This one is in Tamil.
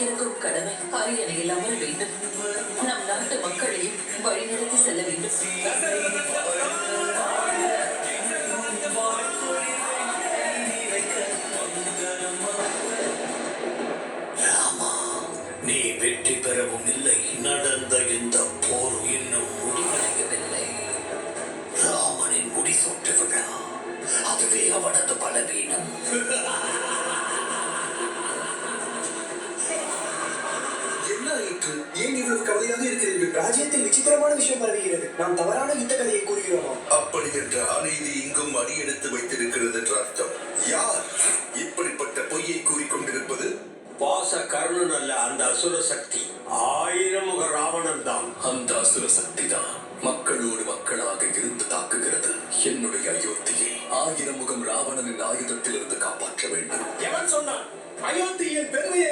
எனக்கும் கடமை. அரியணை இல்லாமல் வேண்டும். நம் நாட்டு மக்களையும் வழிநடத்தி செல்ல வேண்டும். நீ வெற்றி பெறவும் இல்லை. நடந்த இந்த போர் இன்னும் முடிவடையவில்லை. ராமனின் முடிசூட்டு விழா அதுவே அவனது பலவீனம். ஏன் இவ்வளவு கவலையாக இருக்கிறீர்கள் ராஜ்யத்தில் விசித்திரமான விஷயம் பரவுகிறது. நாம் தவறான யுத்த கதையை கூறுகிறோமா? அப்படி என்ற அநீதி இங்கும் அடியெடுத்து வைத்திருக்கிறது என்று அர்த்தம். யார் இப்படிப்பட்ட பொய்யை கூறிக்கொண்டிருப்பது? பாச கர்ணன் அல்ல அந்த அசுர சக்தி. ஆயிரம் முக ராவணன் தான். அந்த அசுர சக்தி தான் மக்களோடு மக்களாக இருந்து தாக்குகிறது. என்னுடைய அயோத்தியை ஆயிரம் முகம் ராவணனின் ஆயுதத்திலிருந்து காப்பாற்ற வேண்டும். எவன் சொன்னான்? அயோத்தியின் பெருமையை